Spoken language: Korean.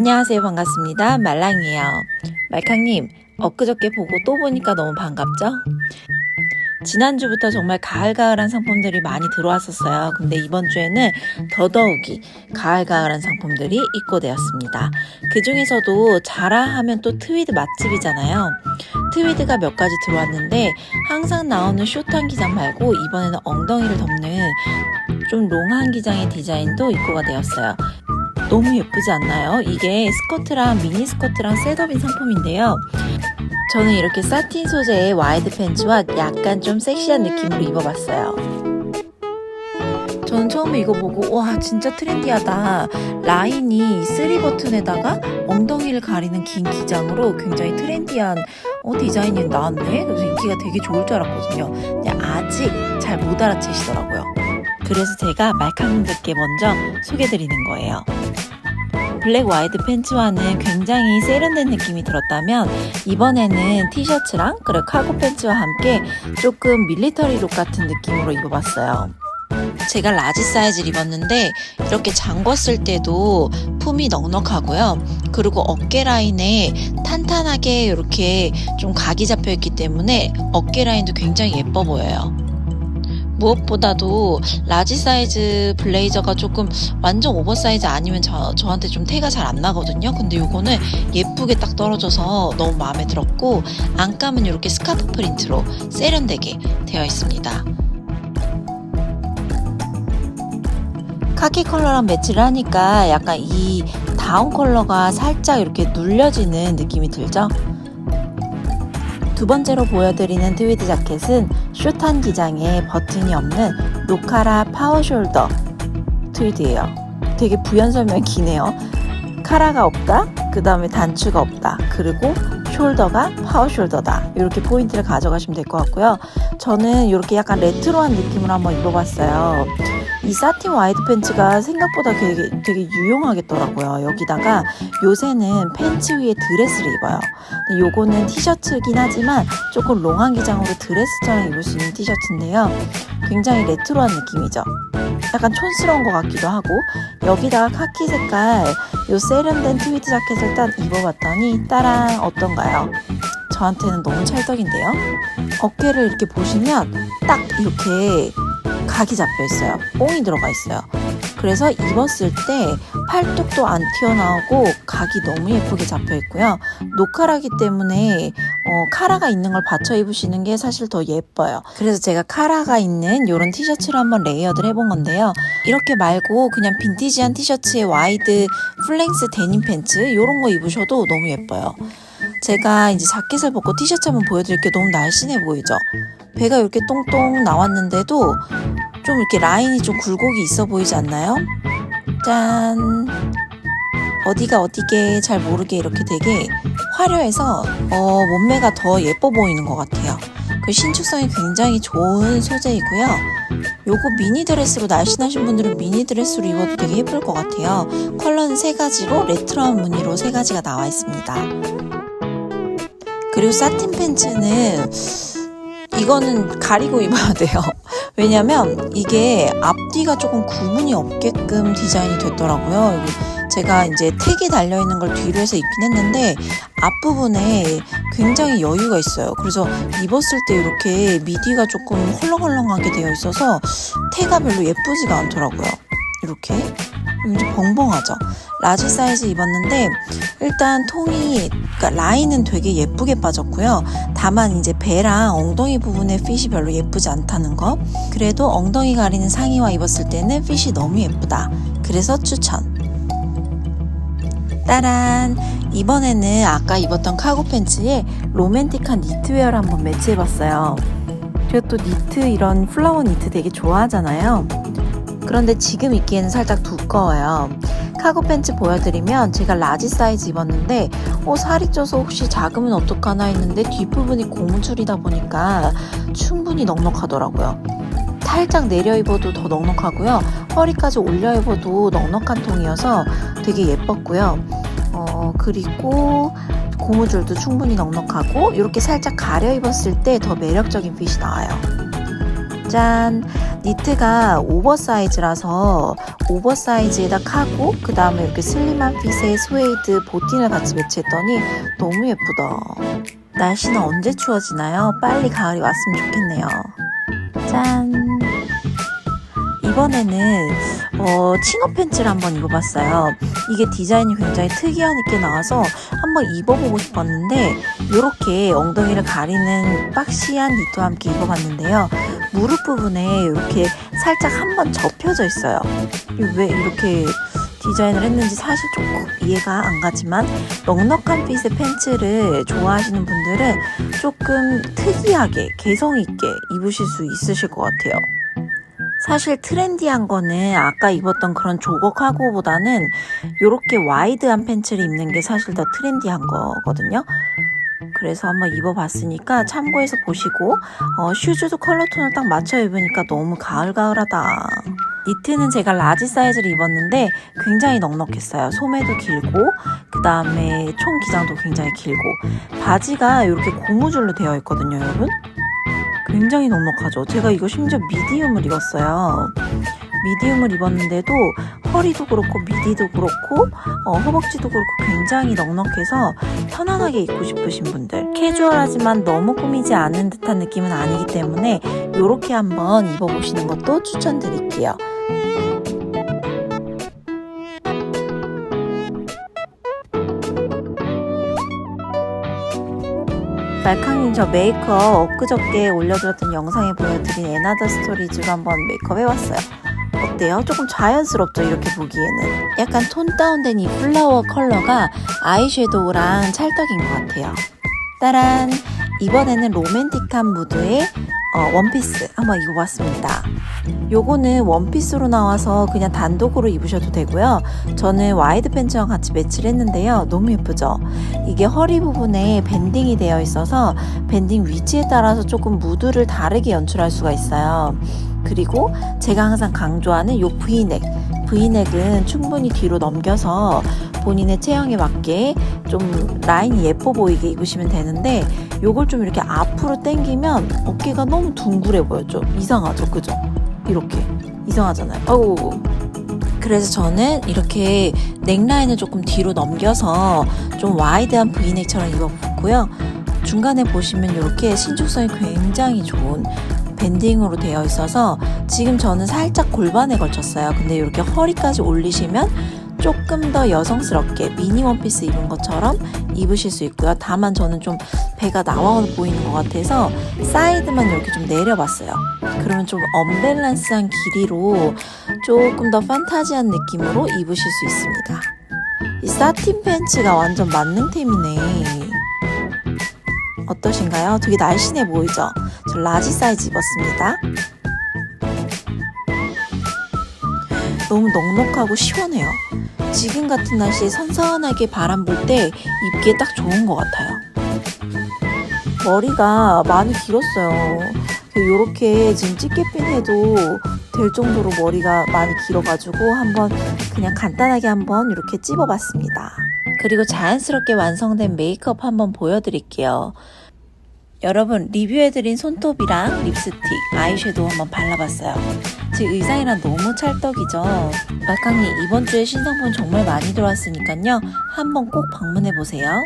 안녕하세요. 반갑습니다. 말랑이에요. 말캉님, 엊그저께 보고 또 보니까 너무 반갑죠? 지난주부터 정말 가을가을한 상품들이 많이 들어왔었어요. 근데 이번 주에는 더더욱이 가을가을한 상품들이 입고되었습니다. 그 중에서도 자라 하면 또 트위드 맛집이잖아요. 트위드가 몇 가지 들어왔는데 항상 나오는 숏한 기장 말고 이번에는 엉덩이를 덮는 좀 롱한 기장의 디자인도 입고가 되었어요. 너무 예쁘지 않나요? 이게 스커트랑 미니 스커트랑 셋업인 상품인데요. 저는 이렇게 사틴 소재의 와이드 팬츠와 약간 좀 섹시한 느낌으로 입어봤어요. 저는 처음에 이거 보고 와 진짜 트렌디하다 라인이 쓰리 버튼에다가 엉덩이를 가리는 긴 기장으로 굉장히 트렌디한 어, 디자인이 나왔네 그래서 인기가 되게 좋을 줄 알았거든요 근데 아직 잘 못 알아채시더라고요 그래서 제가 말캉님들께 먼저 소개드리는 거예요 블랙 와이드 팬츠와는 굉장히 세련된 느낌이 들었다면 이번에는 티셔츠랑 그리고 카고 팬츠와 함께 조금 밀리터리 룩 같은 느낌으로 입어봤어요. 제가 라지 사이즈를 입었는데 이렇게 잠궜을 때도 품이 넉넉하고요. 그리고 어깨 라인에 탄탄하게 이렇게 좀 각이 잡혀 있기 때문에 어깨 라인도 굉장히 예뻐 보여요. 무엇보다도 라지 사이즈 블레이저가 조금 완전 오버사이즈 아니면 저, 저한테 좀 태가 잘 안 나거든요. 근데 요거는 예쁘게 딱 떨어져서 너무 마음에 들었고 안감은 이렇게 스카프 프린트로 세련되게 되어 있습니다. 카키 컬러랑 매치를 하니까 약간 이 다운 컬러가 살짝 이렇게 눌려지는 느낌이 들죠? 두 번째로 보여드리는 트위드 자켓은 숏한 기장에 버튼이 없는 노카라 파워숄더 트위드예요. 되게 부연 설명이 기네요. 카라가 없다, 그 다음에 단추가 없다, 그리고 숄더가 파워숄더다. 이렇게 포인트를 가져가시면 될 것 같고요. 저는 이렇게 약간 레트로한 느낌으로 한번 입어봤어요. 이 사틴 와이드 팬츠가 생각보다 되게, 되게 유용하겠더라고요. 여기다가 요새는 팬츠 위에 드레스를 입어요. 요거는 티셔츠긴 하지만 조금 롱한 기장으로 드레스처럼 입을 수 있는 티셔츠인데요. 굉장히 레트로한 느낌이죠. 약간 촌스러운 것 같기도 하고 여기다가 카키 색깔 요 세련된 트위드 자켓을 딱 입어봤더니 따란 어떤가요? 저한테는 너무 찰떡인데요. 어깨를 이렇게 보시면 딱 이렇게 각이 잡혀 있어요. 뽕이 들어가 있어요. 그래서 입었을 때 팔뚝도 안 튀어나오고 각이 너무 예쁘게 잡혀 있고요. 노카라기 때문에 어, 카라가 있는 걸 받쳐 입으시는 게 사실 더 예뻐요. 그래서 제가 카라가 있는 이런 티셔츠를 한번 레이어드를 해본 건데요. 이렇게 말고 그냥 빈티지한 티셔츠에 와이드 플랭스 데님 팬츠 이런 거 입으셔도 너무 예뻐요. 제가 이제 자켓을 벗고 티셔츠 한번 보여드릴게요. 너무 날씬해 보이죠? 배가 이렇게 똥똥 나왔는데도 좀 이렇게 라인이 좀 굴곡이 있어 보이지 않나요? 짠! 어디가 어디게 잘 모르게 이렇게 되게 화려해서 어, 몸매가 더 예뻐 보이는 것 같아요. 그 신축성이 굉장히 좋은 소재이고요. 요거 미니 드레스로 날씬하신 분들은 미니 드레스로 입어도 되게 예쁠 것 같아요. 컬러는 세 가지로 레트로한 무늬로 세 가지가 나와 있습니다. 그리고 사틴 팬츠는 이거는 가리고 입어야 돼요. 왜냐면 이게 앞뒤가 조금 구분이 없게끔 디자인이 됐더라고요. 제가 이제 택이 달려있는 걸 뒤로 해서 입긴 했는데 앞부분에 굉장히 여유가 있어요. 그래서 입었을 때 이렇게 미디가 조금 헐렁헐렁하게 되어 있어서 태가 별로 예쁘지가 않더라고요. 이렇게 좀 벙벙하죠. 라지 사이즈 입었는데 일단 통이 그러니까 라인은 되게 예쁘게 빠졌고요. 다만 이제 배랑 엉덩이 부분의 핏이 별로 예쁘지 않다는 거. 그래도 엉덩이 가리는 상의와 입었을 때는 핏이 너무 예쁘다. 그래서 추천. 따란 이번에는 아까 입었던 카고 팬츠에 로맨틱한 니트웨어를 한번 매치해봤어요. 제가 또 니트 이런 플라워 니트 되게 좋아하잖아요. 그런데 지금 입기에는 살짝 두꺼워요. 카고 팬츠 보여드리면 제가 라지 사이즈 입었는데 어, 살이 쪄서 혹시 작으면 어떡하나 했는데 뒷부분이 고무줄이다 보니까 충분히 넉넉하더라고요. 살짝 내려 입어도 더 넉넉하고요. 허리까지 올려 입어도 넉넉한 통이어서 되게 예뻤고요. 어, 그리고 고무줄도 충분히 넉넉하고 이렇게 살짝 가려 입었을 때 더 매력적인 핏이 나와요. 짠! 니트가 오버사이즈라서 오버사이즈에다 카고 그 다음에 이렇게 슬림한 핏의 스웨이드 보틴을 같이 매치했더니 너무 예쁘다. 날씨는 언제 추워지나요? 빨리 가을이 왔으면 좋겠네요. 짠! 이번에는 어, 치노 팬츠를 한번 입어봤어요. 이게 디자인이 굉장히 특이하게 나와서 한번 입어보고 싶었는데 이렇게 엉덩이를 가리는 박시한 니트와 함께 입어봤는데요. 무릎 부분에 이렇게 살짝 한번 접혀져 있어요. 왜 이렇게 디자인을 했는지 사실 조금 이해가 안 가지만 넉넉한 핏의 팬츠를 좋아하시는 분들은 조금 특이하게 개성 있게 입으실 수 있으실 것 같아요. 사실 트렌디한 거는 아까 입었던 그런 조거 카고보다는 이렇게 와이드한 팬츠를 입는 게 사실 더 트렌디한 거거든요. 그래서 한번 입어봤으니까 참고해서 보시고 어, 슈즈도 컬러톤을 딱 맞춰 입으니까 너무 가을가을하다. 니트는 제가 라지 사이즈를 입었는데 굉장히 넉넉했어요. 소매도 길고 그 다음에 총 기장도 굉장히 길고 바지가 이렇게 고무줄로 되어 있거든요, 여러분. 굉장히 넉넉하죠. 제가 이거 심지어 미디움을 입었어요. 미디움을 입었는데도 허리도 그렇고 미디도 그렇고 어, 허벅지도 그렇고 굉장히 넉넉해서 편안하게 입고 싶으신 분들 캐주얼하지만 너무 꾸미지 않은 듯한 느낌은 아니기 때문에 이렇게 한번 입어보시는 것도 추천드릴게요. 말캉님 저 메이크업 엊그저께 올려드렸던 영상에 보여드린 에나더 스토리즈로 한번 메이크업 해봤어요. 어때요? 조금 자연스럽죠 이렇게 보기에는. 약간 톤 다운된 이 플라워 컬러가 아이섀도우랑 찰떡인 것 같아요. 따란 이번에는 로맨틱한 무드의 어, 원피스 한번 입어봤습니다. 요거는 원피스로 나와서 그냥 단독으로 입으셔도 되고요. 저는 와이드 팬츠와 같이 매치를 했는데요. 너무 예쁘죠? 이게 허리 부분에 밴딩이 되어 있어서 밴딩 위치에 따라서 조금 무드를 다르게 연출할 수가 있어요 그리고 제가 항상 강조하는 요 V넥. V넥은 충분히 뒤로 넘겨서 본인의 체형에 맞게 좀 라인이 예뻐 보이게 입으시면 되는데 요걸 좀 이렇게 앞으로 당기면 어깨가 너무 둥그레 보였죠. 이상하죠. 그죠? 이렇게. 이상하잖아요. 어우. 그래서 저는 이렇게 넥라인을 조금 뒤로 넘겨서 좀 와이드한 V넥처럼 입어봤고요. 중간에 보시면 이렇게 신축성이 굉장히 좋은 밴딩으로 되어 있어서 지금 저는 살짝 골반에 걸쳤어요. 근데 이렇게 허리까지 올리시면 조금 더 여성스럽게 미니 원피스 입은 것처럼 입으실 수 있고요. 다만 저는 좀 배가 나와 보이는 것 같아서 사이드만 이렇게 좀 내려봤어요. 그러면 좀 언밸런스한 길이로 조금 더 판타지한 느낌으로 입으실 수 있습니다. 이 사틴 팬츠가 완전 만능템이네. 어떠신가요? 되게 날씬해 보이죠? 저 라지 사이즈 입었습니다. 너무 넉넉하고 시원해요. 지금 같은 날씨에 선선하게 바람 불 때 입기에 딱 좋은 것 같아요. 머리가 많이 길었어요. 이렇게 지금 찌개핀 해도 될 정도로 머리가 많이 길어가지고 한번 그냥 간단하게 한번 이렇게 찝어봤습니다. 그리고 자연스럽게 완성된 메이크업 한번 보여드릴게요. 여러분 리뷰해드린 손톱이랑 립스틱, 아이섀도우 한번 발라봤어요. 제 의상이랑 너무 찰떡이죠. 말캉이 이번 주에 신상품 정말 많이 들어왔으니까요. 한번 꼭 방문해보세요.